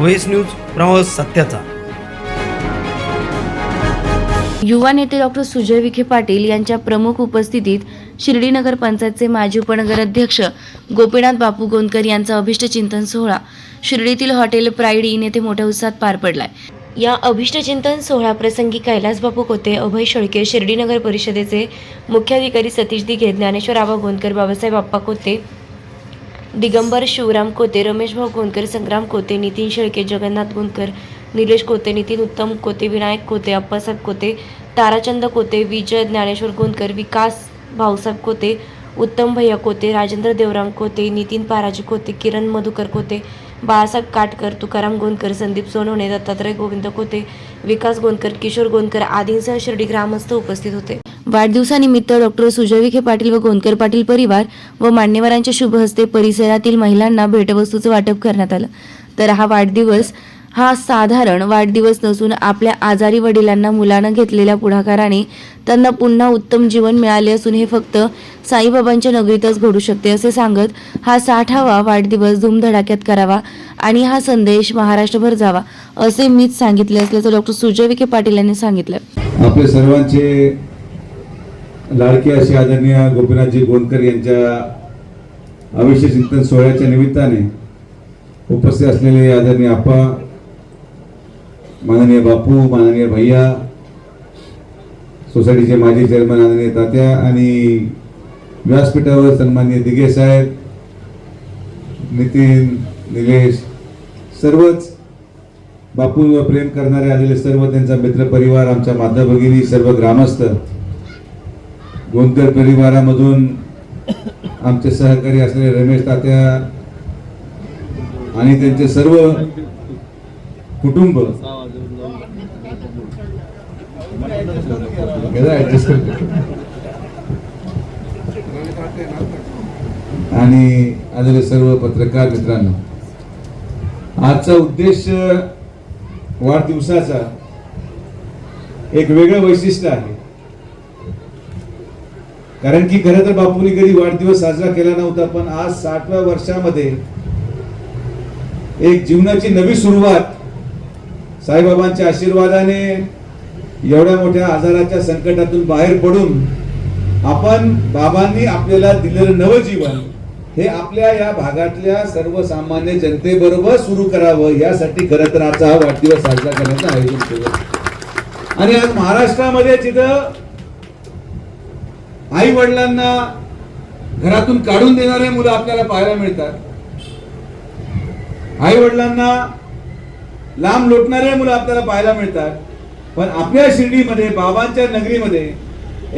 व्हेस news प्रवास सत्याचा. युवा नेते डॉक्टर सुजय विखे पाटील यांच्या प्रमुख उपस्थितीत शिर्डी नगर पंचायतचे माजी उपनगराध्यक्ष गोपीनाथ बापू गोंदकर यांचा अभिष्ट चिंतन सोहळा शिर्डीतील हॉटेल प्राईड इन येथे मोठ्या उत्साहात पार पडलाय. या अभिष्टचिंतन सोहळा प्रसंगी कैलास बापू कोते अभय शेळके शिर्डी नगर परिषदेचे मुख्याधिकारी सतीश दिघे ज्ञानेश्वर आबा गोंदकर बाबासाहेब आप्पा कोते दिगंबर शिवराम कोते रमेश भाऊ गोंदकर संग्राम कोते नितीन शेळके जगन्नाथ कोणकर निलेश कोते नितीन उत्तम कोते विनायक कोते अप्पासाहेब कोते ताराचंद कोते विजय ज्ञानेश्वर कोणकर विकास भाऊसाहेब कोते उत्तम भैया कोते राजेंद्र देवराम कोते नितीन पाराजी कोते किरण मधुकर कोते बाळासाहेब काटकर तुकाराम गोंदकर संदीप सोनवणे दत्तात्रय गोविंद कोते विकास गोंदकर किशोर गोंदकर आदींसह शिर्डी ग्रामस्थ उपस्थित होते. वाढदिवसानिमित्त डॉक्टर सुजय विखे पाटील व गोंदकर पाटील परिवार व मान्यवरांच्या शुभ हस्ते परिसरातील महिलांना भेटवस्तूचं वाटप करण्यात आलं. तर हा वाढदिवस हा साधारण वाढदिवस नसून आपल्या आजारी वडिलांना मुलानं घेतलेल्या पुढाकाराने त्यांना पुन्हा उत्तम जीवन मिळाले असून हे फक्त साईबाबांच्या नगरीतच घडू शकते असे सांगत हा साठावा वाढदिवस धूमधडाक्यात करावा आणि हा संदेश महाराष्ट्रभर जावा असे मीच सांगितले असल्याचं डॉक्टर सुजय विखे पाटील यांनी सांगितलं. आपले सर्वांचे लाडके असे आदरणीय गोपीनाथजी गोंदकर यांच्या अविष्य चिंतन सोहळ्याच्या निमित्ताने उपस्थित असलेले आदरणीय आप्पा माननीय बापू माननीय भैया सोसायटीचे माजी चेअरमन आदरणीय तात्या आणि व्यासपीठावर सन्माननीय दिघे साहेब नितीन निलेश सर्वच बापूंवर प्रेम करणारे आलेले सर्व त्यांचा मित्रपरिवार आमच्या माता भगिनी सर्व ग्रामस्थ गोंदकर परिवारामधून आमचे सहकारी असलेले रमेश तात्या आणि त्यांचे सर्व कुटुंब आणि आलेले सर्व पत्रकार मित्रांनो आजचा उद्देश वाढदिवसाचा एक वेगळं वैशिष्ट्य आहे. कारण की खरं तर बापूंनी कधी वाढदिवस साजरा केला नव्हता पण आज साठव्या वर्षामध्ये एक जीवनाची नवी सुरुवात साईबाबांच्या आशीर्वादाने एवढ्या मोठ्या आजाराच्या संकटातून बाहेर पडून आपण बाबांनी आपल्याला दिलेलं नवजीवन हे आपल्या या भागातल्या सर्वसामान्य जनतेबरोबर सुरू करावं यासाठी खरं तर आजचा हा वाढदिवस साजरा करण्याचं आयोजन केलं. आणि आज महाराष्ट्रामध्ये जिथं आई वडिलांना घरातून काढून देणारे मुलं आपल्याला पाहायला मिळतात. आई वडिलांना लांब लोटणारे मुलं आपल्याला पाहायला मिळतात. पण आपल्या शिर्डीमध्ये बाबांच्या नगरीमध्ये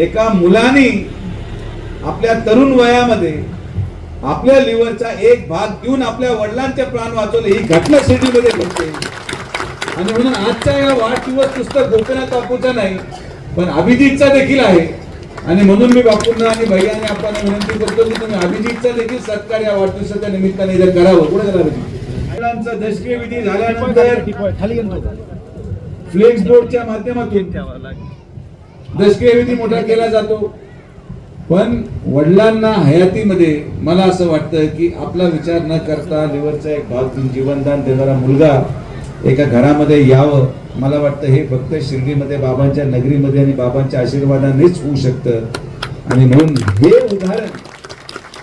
एका मुलाने आपल्या तरुण वयामध्ये आपल्या लिव्हरचा एक भाग देऊन आपल्या वडिलांचे प्राण वाचवले ही घटना शिर्डीमध्ये घडते. आणि म्हणून आजच्या या वाढदिवस नुसतं गोपीनाथ बापूचा नाही पण अभिजितचा देखील आहे. आणि म्हणून मी बापूंना आणि भैयाने आपण विनंती करतो की तुम्ही अभिजितचा देखील सत्कार या वाढदिवसाच्या निमित्ताने जर करावं. पुढे करा अभिजित. महिलांचा दशकीय विधी झाल्यानंतर फ्लेक्स बोर्डच्या माध्यमातून दशकीय विधी मोठा केला जातो. पण वडिलांना हयातीमध्ये मला असं वाटतं की आपला विचार न करता लिव्हरचा एक भाग जीवनदान देणारा मुलगा एका घरामध्ये यावं. मला वाटतं हे फक्त शिर्डीमध्ये बाबांच्या नगरीमध्ये आणि बाबांच्या आशीर्वादानेच होऊ शकतं. आणि म्हणून हे उदाहरण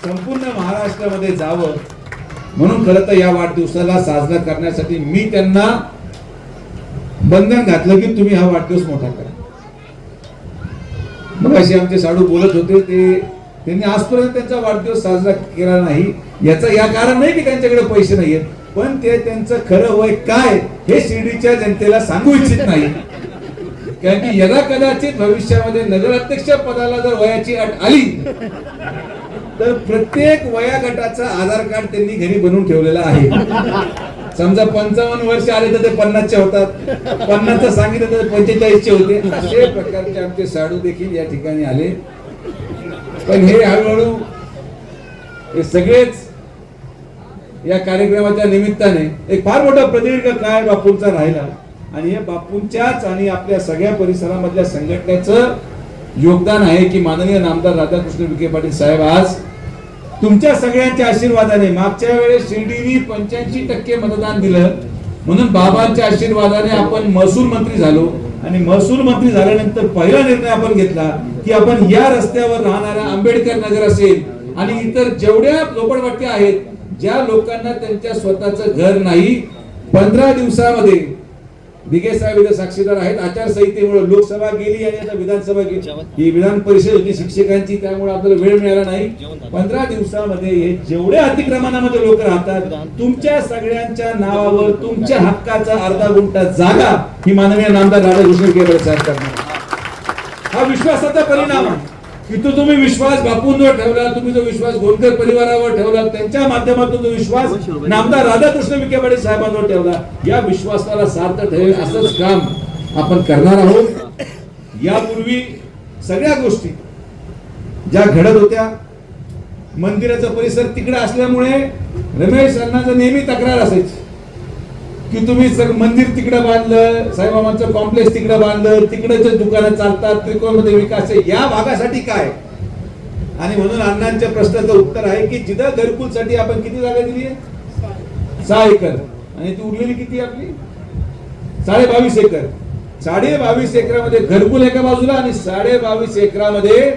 संपूर्ण महाराष्ट्रामध्ये जावं. म्हणून खरं तर या वाढदिवसाला साजरा करण्यासाठी मी त्यांना बंधन घातलं की तुम्ही हा वाढदिवस मोठा करा. मग अशी आमचे साडू बोलत होते ते त्यांनी आजपर्यंत त्यांचा वाढदिवस साजरा केला नाही. याचं या कारण नाही की त्यांच्याकडे पैसे नाहीयेत. पण ते त्यांचं खरं वय काय हे शिर्डीच्या जनतेला सांगू इच्छित नाही. कारण की यदा कदाचित भविष्यामध्ये नगराध्यक्ष पदाला जर वयाची अट आली तर प्रत्येक वया गटाचा आधार कार्ड त्यांनी घरी बनवून ठेवलेला आहे. समजा पंचावन्न वर्ष आले तर ते पन्नासचे होतात. पन्नासचं सांगितलं तर पंचेचाळीसचे होते. असे प्रकारचे आमचे साडू देखील या ठिकाणी आले. पण हे हळूहळू हे सगळेच या कार्यक्रमाच्या निमित्ताने एक फार मोठा प्रदीर्घ काळ बापूंचा राहिला. आणि हे बापूंच्याच आणि आपल्या सगळ्या परिसरामधल्या संघटनेचं योगदान आहे की माननीय नामदार राधाकृष्ण विखे पाटील साहेब आज तुमच्या सगळ्यांच्या आशीर्वादाने मागच्या वेळेस शिर्डीनी पंच्याऐंशी टक्के मतदान दिलं. म्हणून बाबांच्या आशीर्वादाने आपण महसूल मंत्री झालो. आणि महसूल मंत्री झाल्यानंतर पहिला निर्णय आपण घेतला की आपण या रस्त्यावर राहणाऱ्या आंबेडकर नगर असेल आणि इतर जेवढ्या झोपडपट्ट्या आहेत ज्या लोकांना त्यांच्या स्वतःचं घर नाही पंधरा दिवसामध्ये दिघे साहेब इथे साक्षीदार आहेत आचारसंहितेमुळे लोकसभा गेली आणि आता विधानसभा गेली. ही विधान परिषद होती शिक्षकांची त्यामुळे आपल्याला वेळ मिळाला नाही. पंधरा दिवसामध्ये हे जेवढ्या अतिक्रमणामध्ये लोक राहतात तुमच्या सगळ्यांच्या नावावर तुमच्या हक्काचा अर्धा गुंठा जागा ही माननीय नामदार राधाकृष्ण केवळ साहेब करणार हा विश्वासाचा परिणाम आहे. इथं तुम्ही विश्वास बापूंवर ठेवला तुम्ही जो विश्वास गोलकर परिवारावर ठेवला त्यांच्या माध्यमातून जो विश्वास नामदार राधाकृष्ण विखे पाटील साहेबांवर ठेवला या विश्वासाला सार्थ ठरेल असंच काम आपण करणार आहोत. यापूर्वी सगळ्या गोष्टी ज्या घडत होत्या मंदिराचा परिसर तिकडे असल्यामुळे रमेश अण्णांचं नेहमी तक्रार असायची. की तुम्ही सर मंदिर तिकडे बांधलं साईबाबांचं कॉम्प्लेक्स तिकडे बांधलं तिकडेच दुकानं चालतात त्रिकोणमध्ये विकास आहे या भागासाठी काय? आणि म्हणून अण्णांच्या प्रश्नाचं उत्तर आहे की जिथं घरकुलसाठी आपण किती जागा दिली आहे? सहा एकर. आणि ती उरलेली किती आपली? साडे बावीस एकर. साडे बावीस एकरामध्ये घरकुल एका बाजूला आणि साडे बावीस एकरामध्ये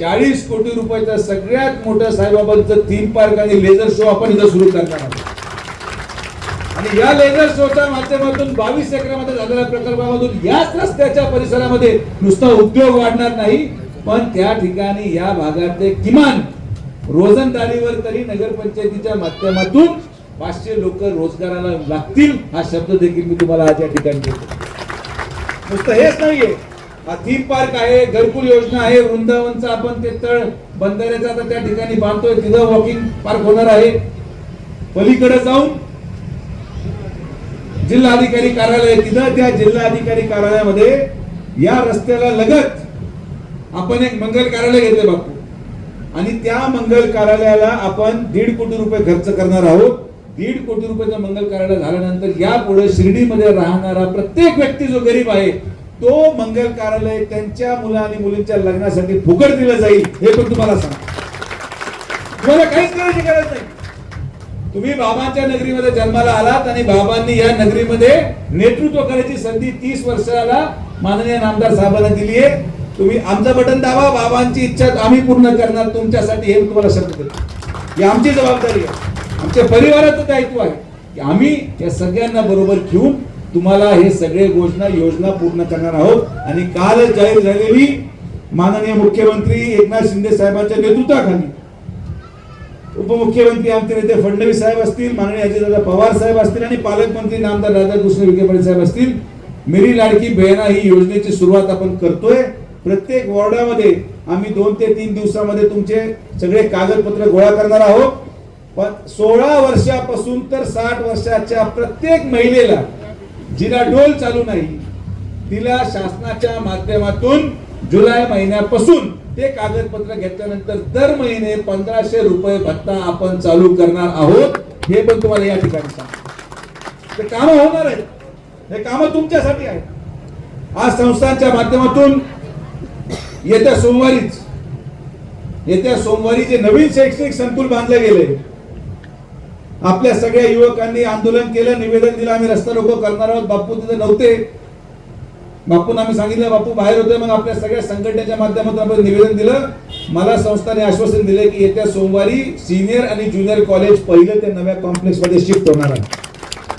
चाळीस कोटी रुपयाचं सगळ्यात मोठं साईबाबांचं थीम पार्क आणि लेझर शो आपण इथं सुरू करणार आहोत. आणि या लेझर शोच्या माध्यमातून बावीस एकरामध्ये झालेल्या प्रकल्पामधून याच रस्त्याच्या परिसरामध्ये नुसता उद्योग वाढणार नाही पण त्या ठिकाणी या भागातले किमान रोजंदारीवर तरी नगरपंचायतीच्या माध्यमातून पाचशे लोक रोजगाराला लागतील हा शब्द देखील मी तुम्हाला आज या ठिकाणी देतो. नुसतं हेच नाहीये. हा थीम पार्क आहे घरकुल योजना आहे वृंदावनचा आपण ते तळ बंधाऱ्याचा त्या ठिकाणी बांधतोय तिथं वॉकिंग पार्क होणार आहे. पलीकडे जाऊन जिल्हाधिकारी कार्यालय तिथं त्या जिल्हाधिकारी कार्यालयामध्ये या रस्त्याला लगत आपण एक मंगल कार्यालय घेतले बापू. आणि त्या मंगल कार्यालयाला आपण दीड कोटी रुपये खर्च करणार आहोत. दीड कोटी रुपयाचं मंगल कार्यालय झाल्यानंतर यापुढे शिर्डीमध्ये राहणारा प्रत्येक व्यक्ती जो गरीब आहे तो मंगल कार्यालय त्यांच्या मुला आणि मुलींच्या लग्नासाठी फुकट दिलं जाईल हे पण तुम्हाला सांग तुम्हाला काहीच करायची गरज नाही. तुम्ही बाबांच्या नगरीमध्ये जन्माला आलात आणि बाबांनी या नगरीमध्ये नेतृत्व करायची संधी तीस वर्षाला माननीय नामदार साहेबांना दिली आहे. तुम्ही आमचं बटन दाबा बाबांची इच्छा आम्ही पूर्ण करणार तुमच्यासाठी हे तुम्हाला शब्द देतो. ही आमची जबाबदारी आहे. आमच्या परिवाराचं दायित्व आहे की आम्ही या सगळ्यांना बरोबर घेऊन तुम्हाला हे सगळे घोषणा योजना पूर्ण करणार आहोत. आणि काल जाहीर झालेली माननीय मुख्यमंत्री एकनाथ शिंदे साहेबांच्या नेतृत्वाखाली उपमुख्यमंत्री आमचे नेते फडणवीस साहेब असतील माननीय अजितदादा पवार साहेब असतील आणि पालकमंत्री नामदार राधाकृष्ण विखे पाटील साहेब असतील. मेरी लाडकी बहिणा ही योजनेची सुरुवात आपण करतोय. प्रत्येक वॉर्डामध्ये आम्ही दोन ते तीन दिवसामध्ये तुमचे सगळे कागदपत्र गोळा करणार आहोत. पण सोळा वर्षापासून तर साठ वर्षाच्या प्रत्येक महिलेला जिला डोल चालू नाही. तिला शासनाच्या माध्यमातून जुलै महिन्यापासून ते कागदपत्र घेतल्यानंतर दर महिने पंधराशे रुपये भत्ता आपण चालू करणार आहोत. हे पण तुम्हाला या ठिकाणी सांग ते काम होणार आहेत. हे काम तुमच्यासाठी आहेत. आज संस्थांच्या माध्यमातून येत्या सोमवारीच येत्या सोमवारी जे नवीन शैक्षणिक संकुल बांधले गेले आपल्या सगळ्या युवकांनी आंदोलन केलं निवेदन दिलं आम्ही रस्ता रोको करणार आहोत. बापू तिथे नव्हते. बापून आम्ही सांगितलं बापू बाहेर होते मग आपल्या सगळ्या संघटनेच्या माध्यमातून आपण निवेदन दिलं. मला संस्थाने आश्वासन दिले की येत्या सोमवारी सिनियर आणि ज्युनियर कॉलेज पहिलं ते नव्या कॉम्प्लेक्समध्ये शिफ्ट होणार आहे.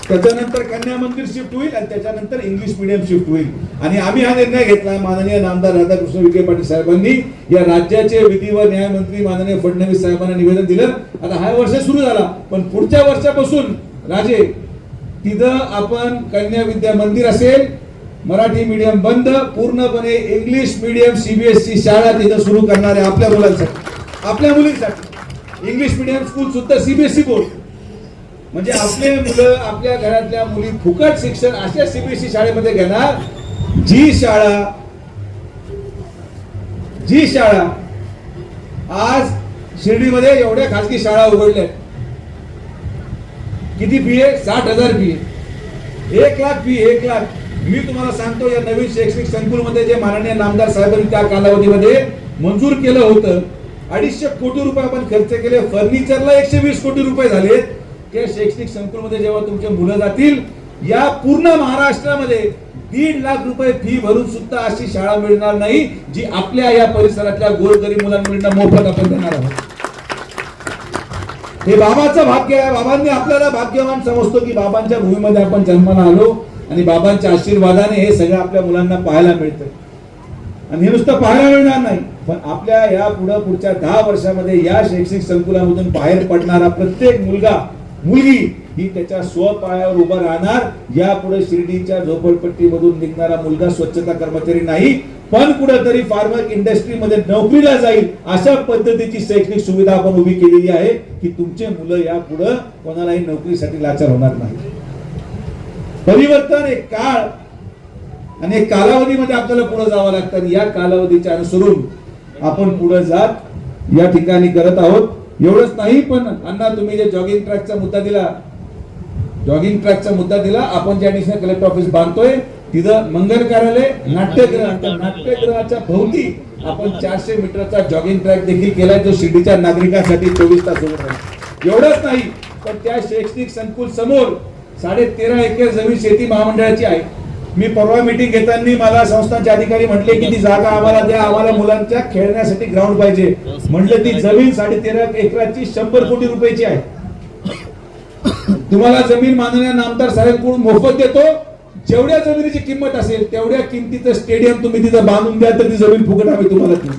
त्याच्यानंतर कन्या मंदिर शिफ्ट होईल आणि त्याच्यानंतर इंग्लिश मिडियम शिफ्ट होईल. आणि आम्ही हा निर्णय घेतला. माननीय नामदार राधाकृष्ण विखे पाटील साहेबांनी या राज्याचे विधी व न्याय मंत्री माननीय फडणवीस साहेबांना निवेदन दिलं. आता हा वर्ष सुरू झाला पण पुढच्या वर्षापासून राजे तिथं आपण कन्या विद्या मंदिर असेल मराठी मीडियम बंद पूर्णपणे इंग्लिश मीडियम सीबीएसई शाळा तिथं सुरू करणार आहे आपल्या मुलांसाठी. आपल्या मुलींसाठी. इंग्लिश मीडियम स्कूल सुद्धा सीबीएसई बोर्ड. म्हणजे आपले मुलं आपल्या घरातल्या मुली फुकट शिक्षण अशा सीबीएसई शाळेमध्ये घेणार जी शाळा जी शाळा आज शिर्डीमध्ये एवढ्या खासगी शाळा उघडल्या आहेत. किती फी आहे साठ हजार फी आहे एक लाख फी एक लाख. मी तुम्हाला सांगतो या नवीन शैक्षणिक संकुलमध्ये जे माननीय नामदार साहेबांनी त्या कालावधीमध्ये मंजूर केलं होतं अडीचशे कोटी रुपये आपण खर्च केले फर्निचरला एकशे वीस कोटी रुपये झाले. त्या शैक्षणिक संकुलमध्ये जेव्हा तुमचे मुलं जातील या पूर्ण महाराष्ट्रामध्ये दीड लाख रुपये फी भरून सुद्धा अशी शाळा मिळणार नाही जी आपल्या या परिसरातल्या गोरगरीब मुलां मोफत आपण देणार आहोत. हे बाबाचं भाग्य आहे. बाबांनी आपल्याला भाग्यवान समजतो की बाबांच्या भूमीमध्ये आपण जन्माला आलो. आणि बाबांच्या आशीर्वादाने हे सगळं आपल्या मुलांना पाहायला मिळतं. आणि हे नुसतं पाहायला मिळणार नाही पण आपल्या या पुढं पुढच्या दहा वर्षामध्ये या शैक्षणिक संकुलामधून बाहेर पडणारा प्रत्येक मुलगा मुलगी ही त्याच्या स्वपायावर उभा राहणार. या पुढे शिर्डीच्या झोपडपट्टीमधून निघणारा मुलगा स्वच्छता कर्मचारी नाही पण कुठेतरी फार्मर इंडस्ट्रीमध्ये नोकरीला जाईल अशा पद्धतीची शैक्षणिक सुविधा आपण उभी केलेली आहे की तुमचे मुलं या पुढं कोणालाही नोकरीसाठी लाचार होणार नाही परिवर्तन एक काळ आणि एक कालावधीमध्ये आपल्याला पुढे जावं लागतं. आणि या कालावधीच्या अनुसरून आपण पुढे जात या ठिकाणी करत आहोत. एवढंच नाही पण अण्णा तुम्ही जे जॉगिंग ट्रॅकचा मुद्दा दिला जॉगिंग ट्रॅकचा मुद्दा दिला आपण ज्या ठिकाणी कलेक्टर ऑफिस बांधतोय तिथं मंगल कार्यालय नाट्यगृह त्या नाट्यगृहाच्या भोवती आपण चारशे मीटरचा जॉगिंग ट्रॅक देखील केलाय जो शिर्डीच्या नागरिकांसाठी चोवीस तास एवढंच नाही पण त्या शैक्षणिक संकुल समोर साडे तेरा एकर जमीन शेती महामंडळाची आहे. मी परवा मिटिंग घेताना मला संस्थांचे अधिकारी म्हटले की ती जागा आम्हाला द्या आम्हाला मुलांच्या खेळण्यासाठी ग्राउंड पाहिजे. म्हटलं ती जमीन साडे तेरा एकराची शंभर कोटी रुपयाची आहे. तुम्हाला जमीन माननीय नामदार साहेबकडून मोफत देतो? जेवढ्या जमिनीची किंमत असेल तेवढ्या किमतीचं स्टेडियम तुम्ही तिथं बांधून द्या तर ती जमीन फुकट आम्ही तुम्हाला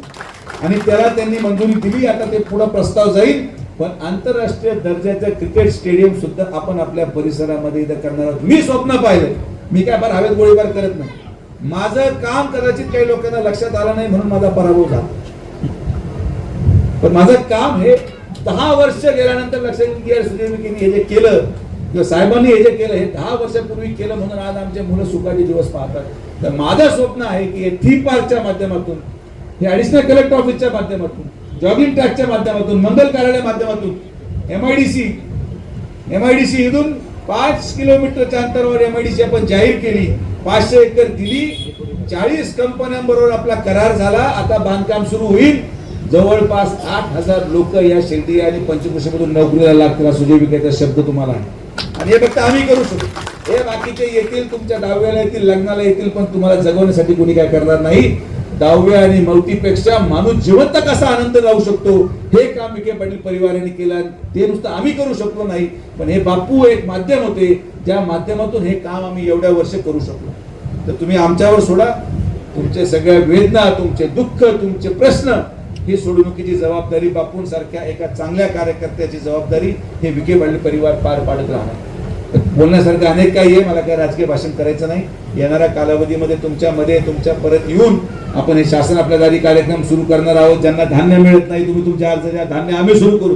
आणि त्याला त्यांनी मंजुरी दिली आता ते पुढे प्रस्ताव जाईल. पण आंतरराष्ट्रीय दर्जाचं क्रिकेट स्टेडियम सुद्धा आपण आपल्या परिसरामध्ये इथं करणार आहोत. मी स्वप्न पाहिलं. मी काय फार हवेत गोळीबार करत नाही. माझं काम कदाचित काही लोकांना लक्षात आलं नाही म्हणून माझा पराभव झाला. पण माझं काम हे दहा वर्ष गेल्यानंतर लक्षात हे जे केलं किंवा साहेबांनी हे जे केलं हे दहा वर्षापूर्वी केलं म्हणून आज आमचे मुलं सुखाचे दिवस पाहतात. तर माझं स्वप्न आहे की हे थी पार्कच्या माध्यमातून हे ॲडिशनल कलेक्टर ऑफिसच्या माध्यमातून जॉगिंग ट्रॅकच्या माध्यमातून मंगल कार्यालय माध्यमातून डी सी इथून पाच किलोमीटरच्या अंतरावर एम आय डी सी आपण जाहीर केली. पाचशे एकर दिली. चाळीस कंपन्यांबरोबर आपला करार झाला. आता बांधकाम सुरू होईल. जवळपास आठ हजार लोक या शिर्डी आणि पंचकृषीमधून नोकरीला लागतील हा सुजय विकायचा शब्द तुम्हाला आहे. आणि हे फक्त आम्ही करू शकतो. हे बाकीचे येतील तुमच्या दहाव्याला येतील लग्नाला येतील पण तुम्हाला जगवण्यासाठी कोणी काय करणार नाही. दहाव्या आणि मौतीपेक्षा माणूस जिवंत कसा आनंद लावू शकतो? हे काम विखे पाटील परिवाराने केलं ते नुसतं आम्ही करू शकलो नाही पण हे बापू एक माध्यम होते ज्या माध्यमातून हे काम आम्ही एवढ्या वर्ष करू शकलो. तर तुम्ही आमच्यावर सोडा. तुमचे सगळ्या वेदना तुमचे दुःख तुमचे प्रश्न ही सोडवणुकीची जबाबदारी बापूंसारख्या एका चांगल्या कार्यकर्त्याची जबाबदारी हे विखे पाटील परिवार पार पाडत राहणार. बोलण्यासारखं अनेक काही आहे मला काय राजकीय भाषण करायचं नाही. येणाऱ्या कालावधीमध्ये तुमच्यामध्ये तुमच्या परत येऊन आपण हे शासन आपल्या दारी कार्यक्रम सुरू करणार आहोत. ज्यांना धान्य मिळत नाही तुम्ही तुमच्या अर्ज द्या धान्य आम्ही सुरू करू.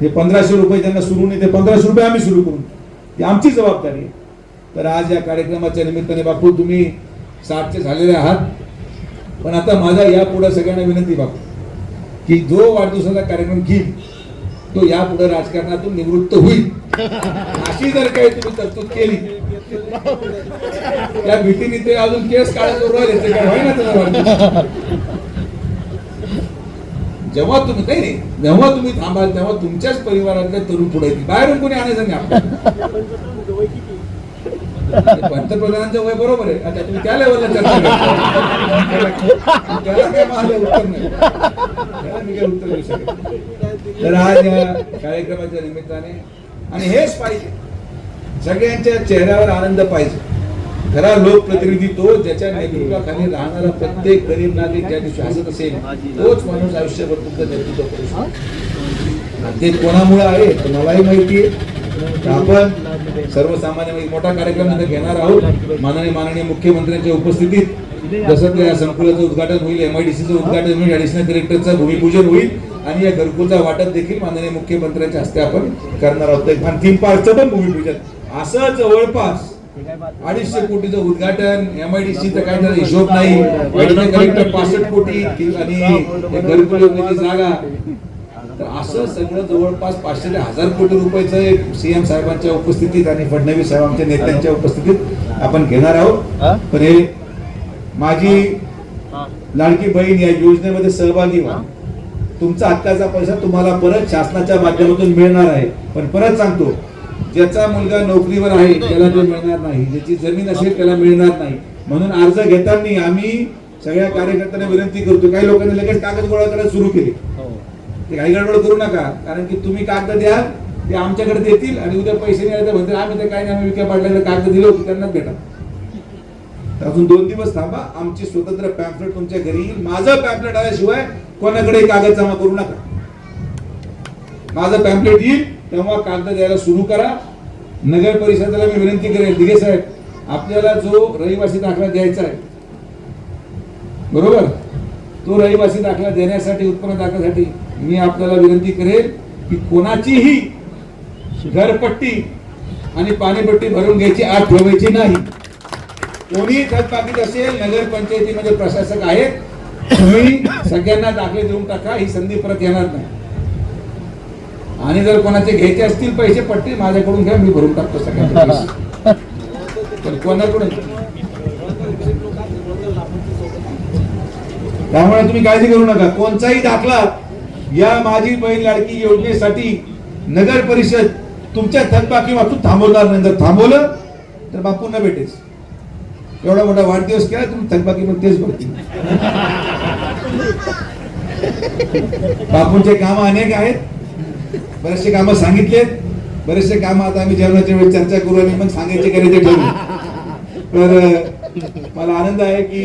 हे पंधराशे रुपये ज्यांना सुरू नाही ते पंधराशे रुपये आम्ही सुरू करू. ही आमची जबाबदारी आहे. तर आज या कार्यक्रमाच्या निमित्ताने बापू तुम्ही साठचे झालेले आहात. पण आता माझा यापुढे सगळ्यांना विनंती बापू की जो वाढदिवसाचा कार्यक्रम घेईल तो यापुढे राजकारणातून निवृत्त होईल. अशी जर काही तुम्ही तरतूद केली त्या भीतीने ते अजून केस काढत करू राहिले काय होईना त्याचा जेव्हा तुम्ही काही नाही. जेव्हा तुम्ही थांबाल तेव्हा तुमच्याच परिवारातल्या तरुण पुढे येतील. बाहेरून कोणी आणायचं नाही आपण पंतप्रधानांचं वय बरोबर आहे. आता तुम्ही त्या लेवलला चर्चा त्याला काय माझं उत्तर नाही. त्याला मी काय उत्तर देऊ शकत तर आज या कार्यक्रमाच्या निमित्ताने आणि हेच पाहिजे. सगळ्यांच्या चेहऱ्यावर आनंद पाहिजे. खरा लोकप्रतिनिधी तो ज्याच्या नेतृत्वाखाली राहणारा प्रत्येक गरीब नागरिक ज्या दिवशी हसत असेल तोच माणूस आयुष्यभर तुमचं नेतृत्व करू शकतो. ते कोणामुळे आहे तुम्हालाही माहिती आहे. आपण सर्वसामान्य मोठा कार्यक्रम इथे घेणार आहोत. माननीय माननीय मुख्यमंत्र्यांच्या उपस्थितीत. जसं त्या संकुलाचं उद्घाटन होईल एमआयडीसीचं उद्घाटन होईल ऍडिशनल डिरेक्टरचं भूमिपूजन होईल. आणि या घरकुलचा वाटप देखील माननीय मुख्यमंत्र्यांच्या हस्ते आपण करणार आहोत. तीन पार्कचं पण भूमिपूजन. असं जवळपास अडीचशे कोटीचं उद्घाटन एमआयडीसीचं काय त्याचा हिशोब नाही. कलेक्टर पासष्ट कोटी आणि एक घरकुल योजनेची जागा. तर असं सगळं जवळपास पाचशे ते हजार कोटी रुपयाचं एक सीएम साहेबांच्या उपस्थितीत आणि फडणवीस साहेबांच्या नेत्यांच्या उपस्थितीत आपण घेणार आहोत. पण हे माझी लाडकी बहीण या योजनेमध्ये सहभागी व्हा. तुमचा हक्काचा पैसा तुम्हाला परत शासनाच्या माध्यमातून मिळणार आहे. पण परत सांगतो ज्याचा मुलगा नोकरीवर आहे त्याला ते मिळणार नाही. ज्याची जमीन असेल त्याला मिळणार नाही. म्हणून अर्ज घेताना आम्ही सगळ्या कार्यकर्त्यांना विनंती करतो. काही लोकांनी लगेच कागद गोळा करायला सुरू केले. ते काही गडबड करू नका. कारण की तुम्ही कागद द्याल ते आमच्याकडे देतील आणि उद्या पैसे नाही तर म्हणतील आम्ही ते काय नाही आम्ही विक्या पाडलेले कागद दिले होते त्यांनाच भेटा तर अजून दोन दिवस थांबा. आमची स्वतंत्र पॅम्पलेट तुमच्या घरी येईल. माझं पॅम्पलेट आल्याशिवाय कोणाकडे कागद जमा करू नका. माझं पॅम्पलेट येईल. तेव्हा कागद द्यायला सुरू करा. नगर परिषदेला मी विनंती करेन दिघे साहेब आपल्याला जो रहिवासी दाखला द्यायचा आहे बरोबर? तो रहिवासी दाखला देण्यासाठी उत्पन्न दाखल्यासाठी मी आपल्याला विनंती करेन की कोणाचीही घरपट्टी आणि पाणीपट्टी भरून घ्यायची आत ठेवायची नाही. कोणी थकबाकीत असेल नगरपंचायतीमध्ये प्रशासक आहेत तुम्ही सगळ्यांना दाखले देऊन टाका ही संधी परत येणार नाही. आणि जर कोणाचे घ्यायचे असतील पैसे पट्टी माझ्याकडून घ्या मी भरून टाकतो सगळ्यांना. तर कोणाकडून? त्यामुळे तुम्ही काळजी करू नका. कोणताही दाखला या माझी बहीण लाडकी योजनेसाठी नगर परिषद तुमच्या थकबाकी वाचून थांबवणार नाही. जर थांबवलं तर बापूंना भेटेल एवढा मोठा वाढदिवस केला तुम्ही थकबाकी पण तेच भरतील. बापूंचे काम अनेक आहेत. बरेचसे कामं सांगितलेत. बरेचसे कामं आता आम्ही जेवणाच्या वेळी चर्चा करू आणि मग सांगायचे करायचे ठरवू. तर मला आनंद आहे की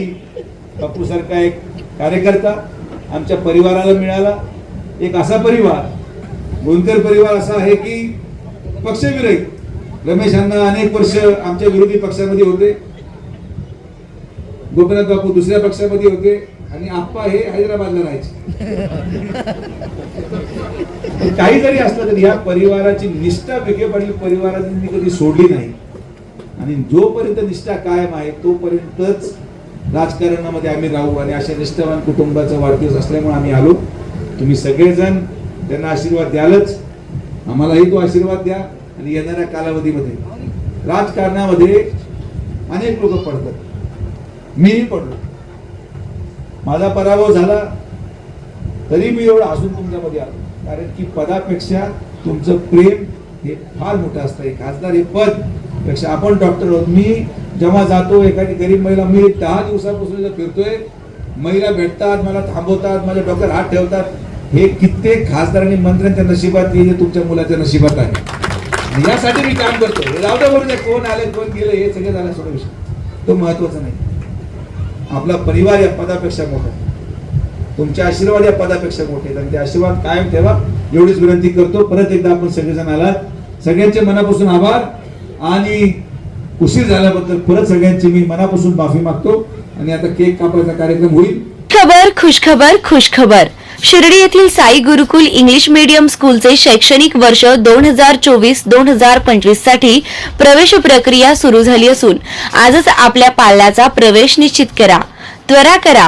बापू सारखा एक कार्यकर्ता आमच्या परिवाराला मिळाला. एक असा परिवार गोंदकर परिवार असा आहे की पक्षविरहित. रमेश अनेक वर्ष आमच्या विरोधी पक्षामध्ये होते. गोपीनाथ बापू दुसऱ्या पक्षामध्ये होते. आणि आप्पा हे हैदराबादला राहायचे. काही जरी असलं तरी या परिवाराची निष्ठा विखे पाटील परिवाराने कधी सोडली नाही. आणि जोपर्यंत निष्ठा कायम आहे तोपर्यंतच राजकारणामध्ये आम्ही राहू आणि अशा निष्ठावान कुटुंबाचा वाढदिवस असल्यामुळे आम्ही आलो. तुम्ही सगळेजण त्यांना आशीर्वाद द्यालच. आम्हालाही तो आशीर्वाद द्या. आणि येणाऱ्या कालावधीमध्ये राजकारणामध्ये अनेक लोक पडतात. मीही पडलो. माझा पराभव झाला. तरी मी एवढं हसून तुमच्यामध्ये आलो. कारण की पदापेक्षा तुमचं प्रेम हे फार मोठं असतं. हे खासदार हे पदपेक्षा आपण डॉक्टर आहोत. मी जेव्हा जातो एखादी गरीब महिला मी दहा दिवसापासून फिरतोय. महिला भेटतात मला थांबवतात माझ्या डॉक्टर हात ठेवतात. हे कित्येक खासदार आणि मंत्र्यांच्या नशिबात हे तुमच्या मुलाच्या नशिबात आहे. यासाठी मी काम करतो हे जाऊ बरोबर कोण आले कोण गेले हे सगळे झालं सोडा विषय. तो महत्त्वाचा नाही. आपला परिवार या पदापेक्षा मोठा. तुमचे आशीर्वाद या पदापेक्षा मोठे आहेत. आणि ते आशीर्वाद कायम ठेवा. एवढीच विनंती करतो. परत एकदा आपण सगळेजण आलात. सगळ्यांचे मनापासून आभार. आणि उशीर झाल्याबद्दल परत सगळ्यांची मी मनापासून माफी मागतो. आणि आता केक कापायचा कार्यक्रम होईल. खबर खुशखबर खुशखबर. शिर्डी येथील साई गुरुकुल इंग्लिश मीडियम स्कूलचे शैक्षणिक वर्ष दोन हजार चोवीस दोन हजार पंचवीससाठी प्रवेश प्रक्रिया सुरू झाली असून आजच आपल्या पाल्याचा प्रवेश निश्चित करा. त्वरा करा.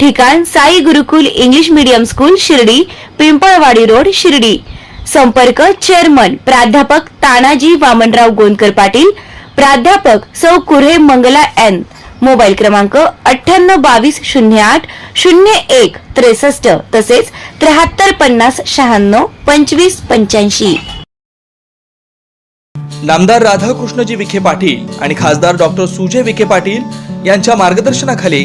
ठिकाण Sai Gurukul English medium school Shirdi Pimpalwadi road Shirdi. संपर्क चेअरमन प्राध्यापक तानाजी वामनराव गोंदकर पाटील प्राध्यापक सौ कुरे मंगला एन. मोबाईल क्रमांक अठ्ठ्याण्णव बावीस शून्य आठ शून्य एक त्रेसष्ट तसेच त्र्याहत्तर पन्नास शहाण्णव पंचवीस पंच्याऐंशी. नामदार राधाकृष्णजी विखे पाटील आणि खासदार डॉक्टर सुजय विखे पाटील यांच्या मार्गदर्शनाखाली